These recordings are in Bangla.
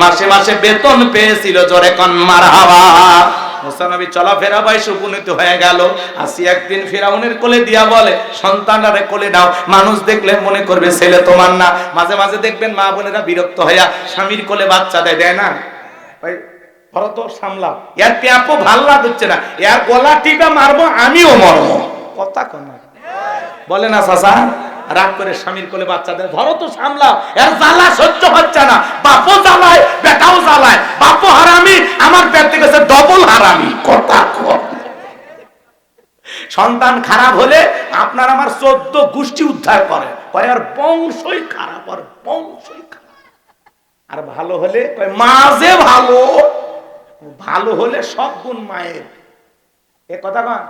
মাসে মাসে বেতন পেয়েছিল জোরে কন মার হাওয়া উপনীত হয়ে গেল। আসি একদিন ফেরাউনের কোলে দিয়া বলে কোলে দাও মানুষ দেখলে মনে করবে ছেলে তোমার না। মাঝে মাঝে দেখবেন মা বোনেরা বিরক্ত হইয়া স্বামীর কোলে বাচ্চা দেয় দেয় না? ভাই ধরো তো সামলাও। এর প্যাপো ভালো লাগছে না। এর গলা টিপা মারবো, আমিও মরবো। কথা কন বলে না রাগ করে স্বামীর কোলে বাচ্চা দেয়, ধরো তো সামলাও, এর জ্বালা সহ্য হচ্ছে না, বাপও জ্বালায়, বেটাও জ্বালায়, বাপও হারামি, আমার পেট থেকে ডবল হারামি, কথা সন্তান খারাপ হলে আপনার আমার চোদ্দ গোষ্ঠী উদ্ধার করে, কয়, আর বংশই খারাপ, আর বংশই খারাপ। আর ভালো হলে কয় মাঝে ভালো ভালো হলে সব গুণ মায়ের। এ কথা কন?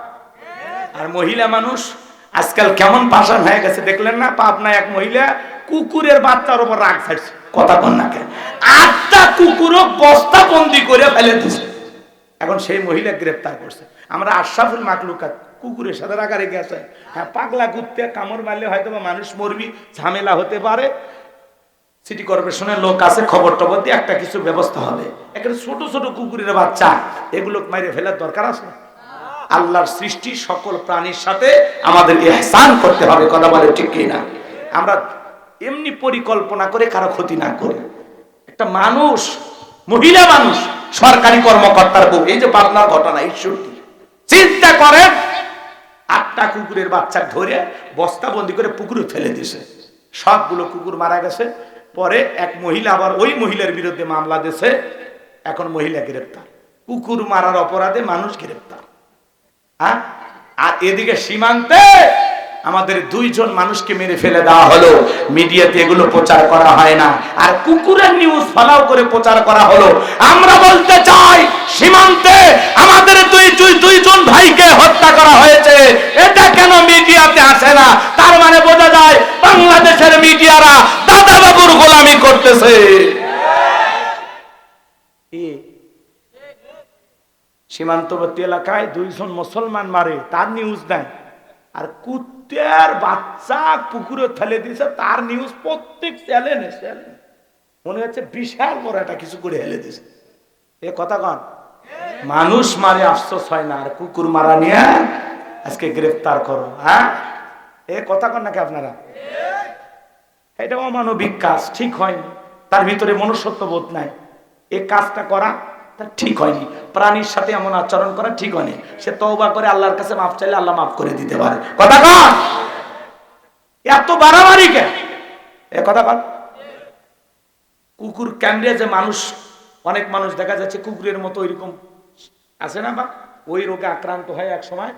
আর মহিলা মানুষ আজকাল কেমন পাশান হয়ে গেছে দেখলেন না? পাবনা এক মহিলা কুকুরের বাচ্চার উপর রাগ ছাড়ছে। কথা কন না আটটা কুকুরও বস্তা বন্দি করে ফেলে দিছে। এখন সেই মহিলা গ্রেপ্তার করছে। আমরা আশরাফুল মাকলুকাত, কুকুরের সাথে রাখা রেখে আছে। হ্যাঁ পাগলা কুত্তে, কামড় মারলে হয়তো বা মানুষ মরবি, ঝামেলা হতে পারে। সিটি কর্পোরেশনের লোক আছে, খবর টবর দিয়ে একটা কিছু ব্যবস্থা হবে। এখানে ছোট ছোট কুকুরের বাচ্চা এগুলো মাইরে ফেলার দরকার আছে? আল্লাহর সৃষ্টি সকল প্রাণীর সাথে আমাদের ইহসান করতে হবে, কথা বলে ঠিক না? আমরা এমনি পরিকল্পনা করে কারও ক্ষতি না করি। একটা মানুষ, মহিলা মানুষ, সরকারি কর্মকর্তার বউ, এই যে পাবনার ঘটনা ঈশ্বরটি চিন্তা করেন আটটা কুকুরের বাচ্চা ধরে বস্তা বন্দি করে পুকুরে ফেলে দিছে। সবগুলো কুকুর মারা গেছে। পরে এক মহিলা আবার ওই মহিলার বিরুদ্ধে মামলা দিয়েছে। এখন মহিলা গ্রেপ্তার। কুকুর মারার অপরাধে মানুষ গ্রেপ্তার? আর এদিকে সীমান্তে আমাদের দুইজন মানুষকে মেরে ফেলে দেওয়া হলো। মিডিয়াতে এগুলো প্রচার করা হয় না। আর কুকুরের নিউজ ফলাও করে প্রচার করা হলো। আমরা বলতে চাই, সীমান্তে আমাদের দুই দুই দুইজন ভাইকে হত্যা করা হয়েছে। এটা কেন মিডিয়াতে আসে না? তার মানে বোঝা যায়, বাংলাদেশের মিডিয়ারা দাদা বাবুর গোলামি করতেছে কি? সীমান্তবর্তী এলাকায় দুইজন মুসলমান মারে, তার নিউজ দেয় আর কুত্তের বাচ্চা পুকুরে ফেলে দিয়েছে, তার নিউজ প্রত্যেক চ্যানেলে চ্যানেল মনে হচ্ছে বিশাল বড় একটা কিছু করে হেলে দিয়েছে। এ কথা কন, মানুষ মারে, আফসোস হয় না, আর কুকুর মারা নিয়ে আজকে গ্রেফতার করো হ্যাঁ? এ কথা কন নাকি আপনারা? এটা অমানবিক কাজ, ঠিক হয়নি। তার ভিতরে মনুষ্যত্ব বোধ নাই। এ কাজটা করা তার ঠিক হয়নি। প্রাণীর সাথে এমন আচরণ করা ঠিক হয়নি। সে তওবা করে আল্লাহর কাছে মাফ চাইলে আল্লাহ মাফ করে দিতে পারে। কথা কন। এত বাড়াবাড়ি কে এ কথা কন। কুকুর ক্যান্ডে যে মানুষ, অনেক মানুষ দেখা যাচ্ছে কুকুরের মতো ওইরকম আছে না বা? ওই রোগে আক্রান্ত হয় এক সময়,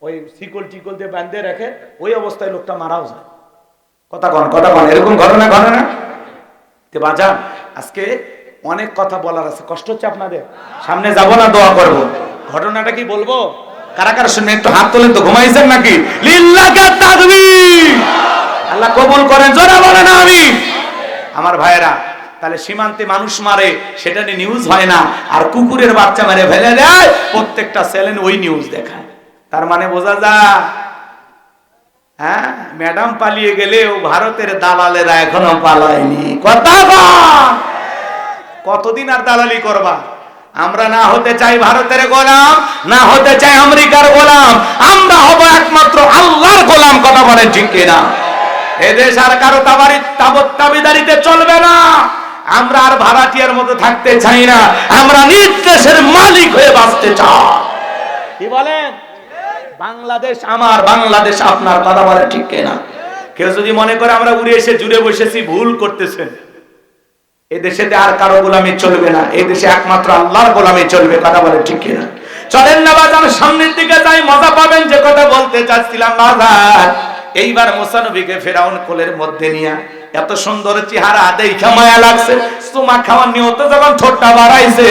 ওই শিকল টিকল দিয়ে বাঁধে রাখে ওই অবস্থায় লোকটা মারাও যায়। কথা কন কথা কন। এরকম ঘটনা ঘটে না? বাজার আজকে অনেক কথা বলার আছে। কষ্ট হচ্ছে আপনাদের? সামনে যাব না, দোয়া করব। ঘটনাটা কি বলব? কারা কারা শুনবেন একটু হাত তোলেন তো ঘুমাইছেন নাকি? আল্লাহ কবুল করেন, জোরে বলেন আমি আমার ভাইয়েরা, তাহলে সীমান্তে মানুষ মারে, সেটা নিয়ে নিউজ হয় না। আর কুকুরের বাচ্চা মেরে ফেলে দেয়, প্রত্যেকটা চ্যানেল ওই নিউজ দেখায়। তার মানে বোঝা যায় হ্যাঁ? ম্যাডাম পালিয়ে গেলেও ভারতের দালালেরা এখনও পালায়নি। কথা বল। কতদিন আর দালালি করবা? আমরা না হতে চাই ভারতের গোলাম, না হতে চাই আমেরিকার গোলাম, আমরা হব একমাত্র আল্লাহর গোলাম, কথা বলেন ঠিক কিনা? এদেশ আর কারও তাবারি চলবে না। আমরা আর ভাড়াটিয়ার মতো থাকতে চাই না। আমরা নিজ দেশের মালিক হয়ে বাঁচতে চাই। কি বলেন? বাংলাদেশ আমার, বাংলাদেশ আপনার, কথা বলে ঠিক কিনা? কেউ যদি মনে করে আমরা উড়ে এসে জুড়ে বসেছি, ভুল করতেছেন। এদেশে আর কারও গোলামি চলবে না। এদেশে একমাত্র আল্লাহর গোলামি চলবে, কথা বলে ঠিক কিনা? চলেন না বাজার সামনের দিকে যাই, মজা পাবেন যে কথা বলতে চাচ্ছিলাম বাজার এইবার মোসানবীকে ফেরাউন কোলের মধ্যে নিয়ে এত সুন্দর চেহারা দেখা মায়া লাগছে। তোমা খাওয়ার নিয়ত যখন ঠোঁটটা বাড়াইছে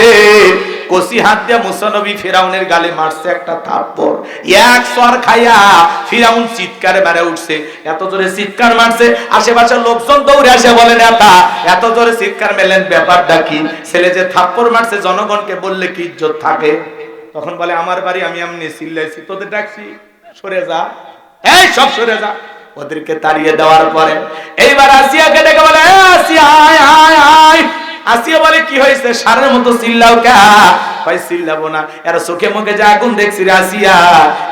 কষি হাত দিয়ে মুসানবী ফেরাউনের গালে মারছে একটা থাপ্পড়। এক সর খাইয়া ফিরাউন চিৎকারে বেড়ে উঠছে। এত জোরে চিৎকার মারছে, আশেপাশের লোকজন দৌড়ে আসে বলেন এতা এত জোরে চিৎকার মেলেন ব্যাপারটা কি? ছেলে যে থাপ্পড় মারছে, জনগণকে বললে কি ইজ্জত থাকে? তখন বলে, আমার বাড়ি আমি এমনি চিল্লাইছি, তোদের ডাকছি, সরে যা। এই, সব সরে যা। ওদেরকে তাড়িয়ে দেওয়ার পরে এইবার আসিয়াকে ডেকে বলে, "এ, আসিয়া, আয় আয় আয়। আসিয়া বলে, কি হয়েছে? সারের মতো চিল্লাও কা? ভাই, চিল্লাবো না। এরা চোখে মুখে যে আগুন দেখছি রে আসিয়া।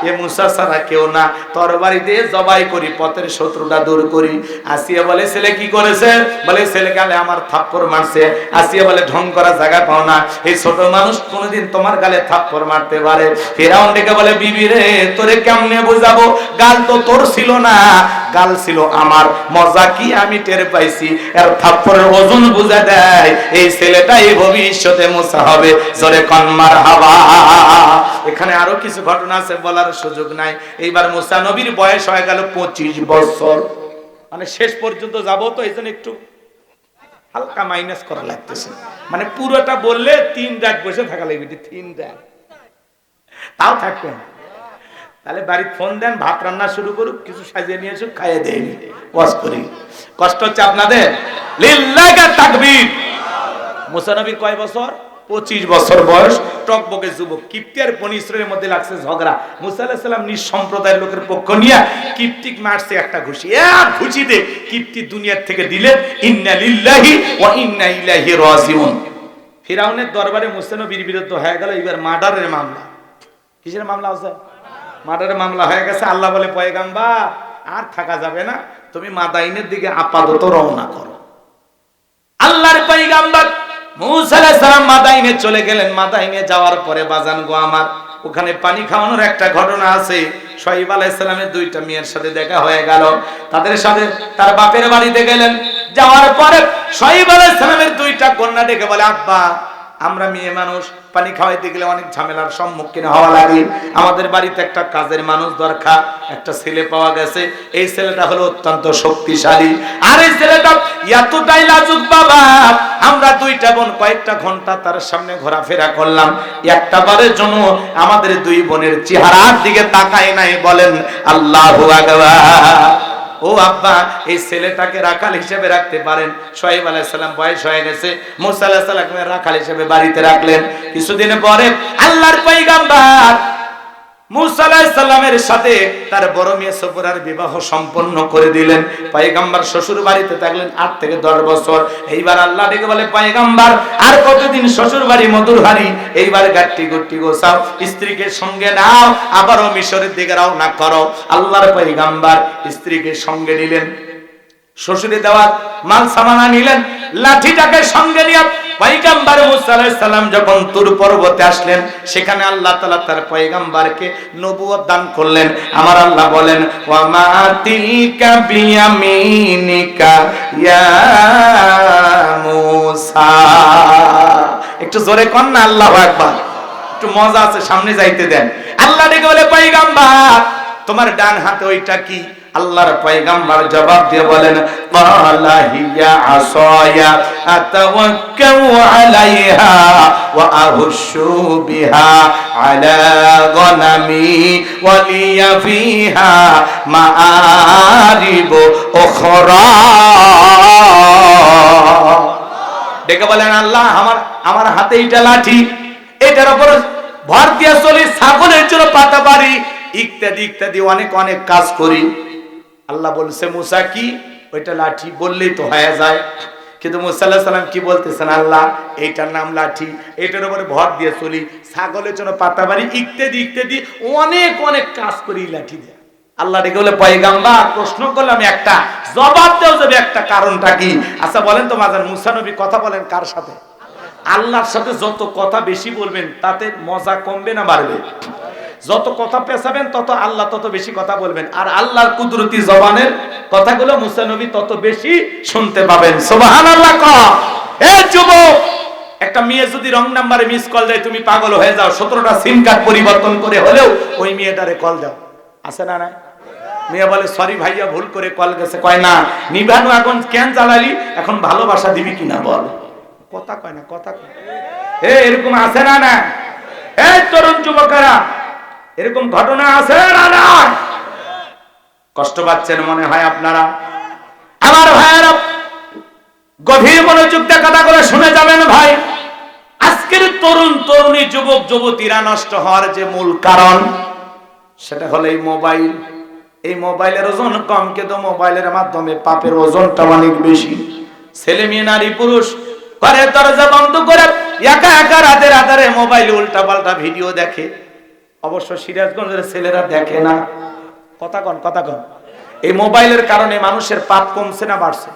এ মুসা ছাড়া কেউ না। তরবারি দিয়ে জবাই করি, পথের শত্রুটা দূর করি। আসিয়া বলে, ছেলে কি করেছে? বলে, ছেলে গালে আমার থাপ্পড় মারছে। আসিয়া বলে, ঢং করা জায়গা পাও না। এই ছোট মানুষ কোনোদিন তোমার গালে থাপ্পড় মারতে পারে। ফেরাউন ডেকে বলে, বিবি রে, তোরে কেমনে বুঝাবো? গাল তো তোর ছিল না। গাল ছিল আমার। মজা কি আমি টের পাইছি? আর থাপ্পড়ের ওজন বুঝা দেয়, এই ছেলেটা এই ভবিষ্যতে মুসা হবে। জোরে কনমার হাওয়া এখানে আরও কিছু ঘটনা আছে বলার সুযোগ নাই। এইবার মুসা নবীর বয়স হয়ে গেল পঁচিশ বছর। মানে শেষ পর্যন্ত যাব তো এই একটু হালকা মাইনাস করা লাগতেছে। মানে পুরোটা বললে তিন রাত বসে থাকা লাগবে, তিন রাত তাও থাকবেন তাহলে বাড়ির ফোন দেন, ভাত রান্না শুরু করুক, কিছু সাজিয়ে নিয়ে আসুক খাইয়ে দেন ওয়াজ করি। কষ্ট হচ্ছে আপনাদের? তাকবীর। মুসা নবীর কয় বছর? পঁচিশ বছর বয়স। টকবকে যুবক। কিপ্তি আর মধ্যে লাগছে ঝগড়া। মুসা সাল্লাম নিজ সম্প্রদায়ের লোকের পক্ষ নিয়ে কিপ্তিক মারছে একটা ঘুষি। এক ঘুষি দে। কিপ্তি দুনিয়ার থেকে দিলেন, ইন্না লিল্লাহি ওয়া ইন্না ইলাইহি রাজিউন। ফিরাউনের দরবারে মুসা নবীর বিরুদ্ধে হয়ে গেল, এবার মার্ডারের মামলা। কিসের মামলা আছে? মার্ডারের মামলা হয়ে গেছে, আল্লাহ বলে পয়গাম্বা আর থাকা যাবে না। তুমি মাদাইনের দিকে আপাতত রওনা করো। আল্লাহর পয়গাম্বার মুসা মাদাইনে চলে গেলেন। মাদাইনে যাওয়ার পরে, বাজান গো আমার, ওখানে পানি খাওয়ানোর একটা ঘটনা আছে। শহীদ আলাইহিস দুইটা মেয়ের সাথে দেখা হয়ে গেল। তাদের সাথে তার বাপের বাড়িতে গেলেন। যাওয়ার পরে শহীদ আলাইহিস দুইটা কন্যা ডেকে বলে, আব্বা আমরা মেয়ে মানুষ, পানি খাওয়াইতে গেলে অনেক ঝামেলার সম্মুখীন হওয়া লাগে। আমাদের বাড়িতে একটা কাজের মানুষ দরকার, একটা ছেলে পাওয়া গেছে। এই ছেলেটা হলো অত্যন্ত শক্তিশালী। আর এই ছেলেটা এতটাই লাজুক বাবা, আমরা দুইটা বোন কয়েকটা ঘণ্টা তার সামনে ঘোরাফেরা করলাম। একটা বারের জন্য আমাদের দুই বোনের চেহারার দিকে তাকায় নাই বলেন, আল্লাহ আকবার। ও আব্বা, এই ছেলেটাকে রাখাল হিসেবে রাখতে পারেন। সোহেব আলাইসাল্লাম বয়স হয়ে গেছে। মোসা আলাহিসাল্লাম রাখাল হিসেবে বাড়িতে রাখলেন। কিছুদিন পরে আল্লাহর পৈগাম্বার মুসা আলাহিসাল্লামের সাথে তার বড় মেয়ে সফরার বিবাহ সম্পন্ন করে দিলেন। পাইগাম্বার শ্বশুর বাড়িতে থাকলেন আট থেকে দশ বছর। এইবার আল্লাহ বলে পাইগাম্বার আর কতদিন শ্বশুর বাড়ি মধুর হারি এইবার গাট্টি গোসাও স্ত্রীকে সঙ্গে নাও, আবারও মিশরের দিকে রওনা করো। আল্লাহর পাইগাম্বার স্ত্রীকে সঙ্গে নিলেন। শ্বশুরে দেওয়া মাল সামানা নিলেন। লাঠিটাকে সঙ্গে নিয়ে পয়গাম্বার সালাম যখন তুর পর্বতে আসলেন, সেখানে আল্লাহ তাআলা তার পয়গাম্বারকে নবুয়ত দান করলেন। আমার আল্লাহ বলেন, ওয়া মা তিলকা বিয়ামিনিকা ইয়া মুসা। একটু জোরে কর না, আল্লাহু আকবার। একটু মজা আছে, সামনে যাইতে দেন। আল্লাহ ডেকে বলে, পয়গাম্বার তোমার ডান হাতে ওইটা কি? আল্লাহর পয়গাম্বার জবাব দিয়ে বলেন বিহা আলা গনামি ডেকে বলেন, আল্লাহ, আমার আমার হাতে এইটা লাঠি, এটার উপর ভর দিয়ে চলি, ছাগলের জন্য পাতা পারি ইত্যাদি ইত্যাদি অনেক অনেক কাজ করি। আল্লাহ বলছে, মুসা কি? ওইটা লাঠি বললেই তো হয়ে যায়। কিন্তু মুসাল্লাহ সাল্লাম কি বলতেছেন? আল্লাহ, এইটার নাম লাঠি এটার উপরে ভর দিয়ে চলি, ছাগলের জন্য পাতা বাড়ি ইত্যাদি ইত্যাদি অনেক অনেক কাজ করি লাঠি দিয়ে। আল্লাহ ডেকে বলে পয়গাম্বা প্রশ্ন করলাম একটা, জবাব দেও যাবে একটা কারণটা কি? আচ্ছা বলেন তো মাজার মুসা নবী কথা বলেন কার সাথে? আল্লাহর সাথে যত কথা বেশি বলবেন, তাতে মজা কমবে না বাড়বে? যত কথা পেছাবেন, তত আল্লাহ তত বেশি কথা বলবেন। আর আল্লাহর কুদরতি জবানের কথাগুলো মুসা নবী তত বেশি শুনতে পাবেন। এ যুবক, একটা মেয়ে যদি রং নাম্বারে মিস কল দেয়, তুমি পাগল হয়ে যাও। সতেরোটা সিম কার্ড পরিবর্তন করে হলেও ওই মেয়েটারে কল দাও। আছে না না মেয়ে বলে সরি ভাইয়া, ভুল করে কল গেছে। কয়, না নিভানু এখন কেন জ্বালালি? এখন ভালোবাসা দিবি কিনা বল? কথা কয় না, কথা কয়। এরকম আছে না না এই তরুণ যুবকেরা এরকম ঘটনা আছে না কষ্ট পাচ্ছেন মনে হয় আপনারা? আমার ভাইয়েরা, গভীর মনোযোগ কথা করে শুনে যাবেন ভাই। আজকের তরুণ তরুণী যুবক যুবতীরা নষ্ট হওয়ার যে মূল কারণ, সেটা হলো এই মোবাইল। এই মোবাইলের ওজন কম, কিন্তু মোবাইলের মাধ্যমে পাপের ওজনটা অনেক বেশি। ছেলে মেয়ে, নারী, পুরুষ, ঘরের দরজা বন্ধ করে একা একা রাতের আধারে মোবাইল উল্টা পাল্টা ভিডিও দেখে অবশ্য সিরাজগঞ্জের ছেলেরা দেখে না। কথা কন কথা কন। এই মোবাইলের কারণে মানুষের পাপ কমছে না বাড়ছে।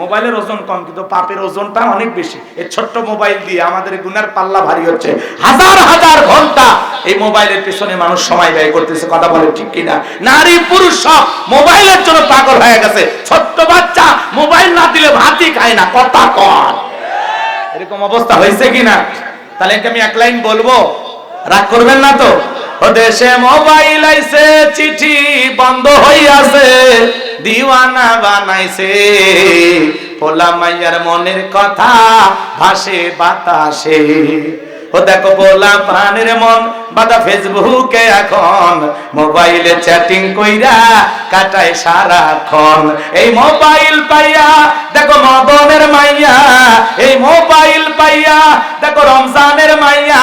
মোবাইলের ওজন কম, কিন্তু পাপের ওজনটা অনেক বেশি। এই ছোট্ট মোবাইল দিয়ে আমাদের গুনার পাল্লা ভারী হচ্ছে। হাজার হাজার ঘণ্টা এই মোবাইলের পিছনে মানুষ সময় ব্যয় করতেছে, কথা বলে ঠিক কিনা? নারী, পুরুষ সব মোবাইলের জন্য পাগল হয়ে গেছে। ছোট্ট বাচ্চা মোবাইল না দিলে ভাতই খায় না, কথা কন। এরকম অবস্থা হয়েছে কিনা? তাহলে আমি এক লাইন বলব। রাগ করবেন না তো? দেশে মোবাইল আইছে চিঠি বন্ধ হইয়াছে দিওয়ানা বানাইছে। পোলা মাইয়ার মনের কথা ভাসে বাতাসে। ও দেখো বলা প্রাণের মন বাদা ফেসবুকে এখন। মোবাইলে চ্যাটিং কইরা কাটায় সারাক্ষণ। এই মোবাইল পাইয়া, দেখো মদনের মাইয়া, এই মোবাইল পাইয়া, দেখো রমজানের মাইয়া,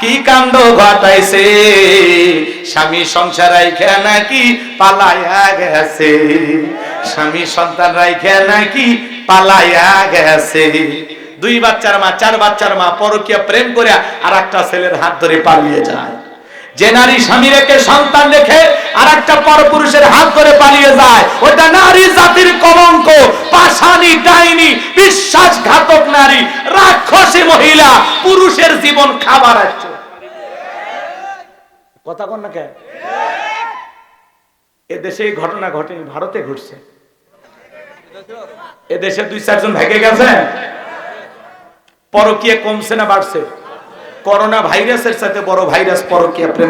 কি কাণ্ড ঘটাইছে। স্বামী সংসার রাইখে নাকি পালাইয়া গেছে। স্বামী সন্তান রাইখে নাকি পালাইয়া গেছে। দুই বাচ্চার মা, চার বাচ্চার মা পরকিয়া প্রেম করে আর একটা ছেলের হাত ধরে পালিয়ে যায়। যে নারী স্বামী রেখে সন্তান রেখে আর একটা পরপুরুষের হাত ধরে পালিয়ে যায় ওটা নারী জাতির কলঙ্ক পাশানি ডাইনি, বিশ্বাসঘাতক নারী, রাক্ষসী মহিলা, পুরুষের জীবন খাবার আসছে কথা কন না কে এ দেশে এই ঘটনা ঘটেনি, ভারতে ঘটছে। এ দেশে দুই চারজন ভেগে গেছে। পরকীয়া কমছে না বাড়ছে? করোনা ভাইরাসের সাথে বড় ভাইরাস পরকীয়া প্রেম